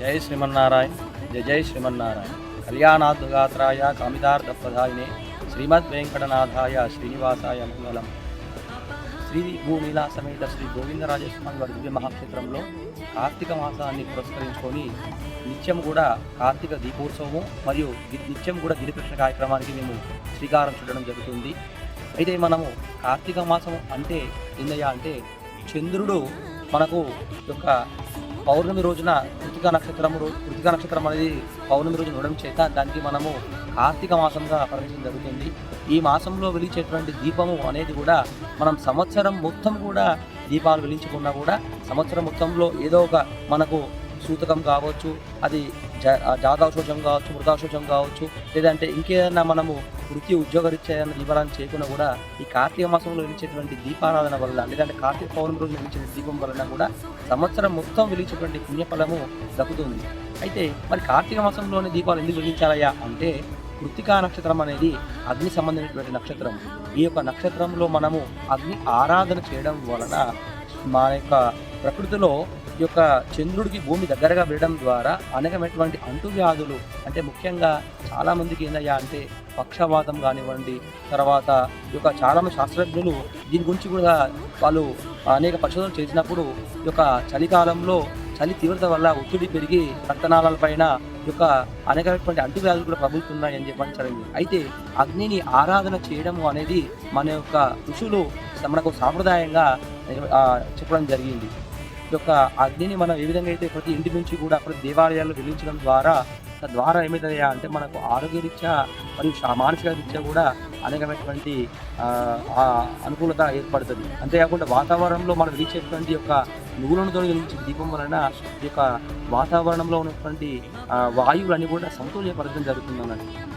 జై శ్రీమన్నారాయణ జయ జై శ్రీమన్నారాయణ. కళ్యాణాద్గాత్రాయ కామితార్థప్రదాయినే శ్రీమద్ వెంకటనాథాయ శ్రీనివాసాయ మంగళం శ్రీ భూమిలా సమేత శ్రీ గోవిందరాజస్వామి వారి దివ్య మహాక్షేత్రంలో కార్తీక మాసాన్ని పురస్కరించుకొని నిత్యం కూడా కార్తీక దీపోత్సవము మరియు నిత్యం కూడా గిరికృష్ణ కార్యక్రమానికి మేము శ్రీకారం చుట్టడం జరుగుతుంది. అయితే మనము కార్తీక మాసం అంటే ఏందయ్యా అంటే చంద్రుడు మనకు యొక్క పౌర్ణమి రోజున కృతికా నక్షత్రము రో- కృతికా నక్షత్రం అనేది పౌర్ణమి రోజు ఉండడం చేత దానికి మనము కార్తీక మాసంగా పరిగణించడం జరుగుతుంది. ఈ మాసంలో వెలిచేటువంటి దీపము అనేది కూడా మనం సంవత్సరం మొత్తం కూడా దీపాలు వెలించకుండా కూడా సంవత్సరం మొత్తంలో ఏదో ఒక మనకు సూతకం కావచ్చు అది జా- కావచ్చు మృతాశోషం కావచ్చు లేదంటే ఇంకేదైనా మనము వృత్తి ఉద్యోగరీత్యా ఏదైనా చేయకుండా కూడా ఈ కార్తీక మాసంలో వెలిచేటువంటి దీపారాధన వల్ల లేదంటే కార్తీక పౌర్ణమి రోజు వెలిచిన దీపం వలన కూడా సంవత్సరం మొత్తం వెలిచేటువంటి పుణ్యఫలము దక్కుతుంది. అయితే మరి కార్తీక మాసంలోనే దీపాలు ఎందుకు వెలిగించాలయ్యా అంటే కృతికా నక్షత్రం అనేది అగ్ని సంబంధించినటువంటి నక్షత్రం. ఈ యొక్క నక్షత్రంలో మనము అగ్ని ఆరాధన చేయడం వలన మన యొక్క ప్రకృతిలో ఈ యొక్క చంద్రుడికి భూమి దగ్గరగా వెళ్ళడం ద్వారా అనేకమైనటువంటి అంటువ్యాధులు అంటే ముఖ్యంగా చాలామందికి ఏందయ్యా అంటే పక్షవాతం కానివ్వండి తర్వాత ఈ యొక్క చాలామంది శాస్త్రజ్ఞులు దీని గురించి కూడా వాళ్ళు అనేక పరిశోధనలు చేసినప్పుడు ఈ యొక్క చలికాలంలో చలి తీవ్రత వల్ల ఒత్తిడి పెరిగి రక్తనాళాలపైన ఈ యొక్క అనేకమైనటువంటి అంటువ్యాధులు కూడా ప్రబలుతున్నాయి చెప్పని జరిగింది. అయితే అగ్నిని ఆరాధన చేయడము అనేది మన యొక్క ఋషులు మనకు సాంప్రదాయంగా చెప్పడం జరిగింది. యొక్క అగ్నిని మనం ఏ విధంగా అయితే ప్రతి ఇంటి నుంచి కూడా ప్రతి దేవాలయాల్లో వెలిగించడం ద్వారా తద్వారా ఏమవుతుందయ్యా అంటే మనకు ఆరోగ్యరీత్యా మరియు మానసిక రీత్యా కూడా అనేకమైనటువంటి అనుకూలత ఏర్పడుతుంది. అంతేకాకుండా వాతావరణంలో మనం వెలిచేటువంటి యొక్క నువ్వులతో వెలిగించే దీపం వలన ఈ యొక్క వాతావరణంలో ఉన్నటువంటి వాయువులన్నీ కూడా సమతుల్యపరచడం జరుగుతుంది అన్నట్టు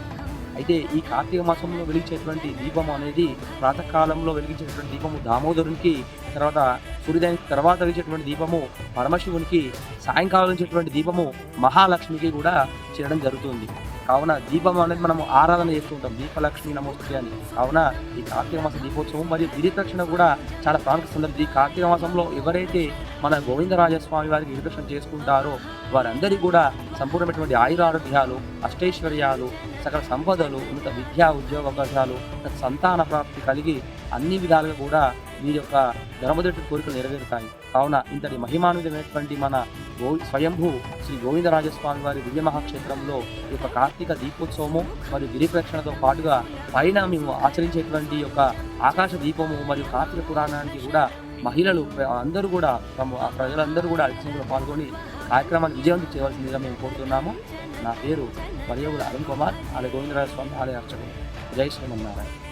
అయితే ఈ కార్తీక మాసంలో వెలిగించేటువంటి దీపం అనేది ప్రాతకాలంలో వెలిగించేటువంటి దీపము దామోదరునికి తర్వాత సూర్యోదయానికి తర్వాత వెలిగించేటువంటి దీపము పరమశివునికి సాయంకాలం వెలిగించేటువంటి దీపము మహాలక్ష్మికి కూడా చేరడం జరుగుతుంది. కావున దీపం అనేది మనము ఆరాధన చేస్తూ ఉంటాం. దీపలక్ష్మి నమోస్తుంది అని. కావున ఈ కార్తీక మాస దీపోత్సవం మరియు గిరిప్రక్షణ కూడా చాలా ప్రాంత సందర్భం ఈ కార్తీక మాసంలో ఎవరైతే మన గోవిందరాజస్వామి వారికి గిరిప్రక్షణ చేసుకుంటారో వారందరికీ కూడా సంపూర్ణమైనటువంటి ఆయురారోగ్యాలు అష్టైశ్వర్యాలు సకల సంపదలు ఉన్నత విద్యా ఉద్యోగ అవకాశాలు సంతాన ప్రాప్తి కలిగి అన్ని విధాలుగా కూడా వీరి యొక్క ధర్మదట్టు కోరికలు నెరవేరుతాయి. కావున ఇంతటి మహిమానుదమైనటువంటి మన గో స్వయంభూ శ్రీ గోవిందరాజస్వామి వారి దివ్య మహాక్షేత్రంలో ఈ యొక్క కార్తీక దీపోత్సవము మరియు గిరి ప్రక్షణతో పాటుగా పైన మేము ఆచరించేటువంటి యొక్క ఆకాశ దీపము మరియు కార్తీక పురాణానికి కూడా మహిళలు అందరూ కూడా తమ ప్రజలందరూ కూడా అత్యంత పాల్గొని కార్యక్రమాన్ని విజయవంతం చేయవలసిందిగా మేము కోరుతున్నాము. నా పేరు పర్యవుల అరుణ్ కుమార్ ఆలయ గోవిందరాజ స్వామి ఆలయ అర్చకుడు జై శ్రీమన్నారాయణ.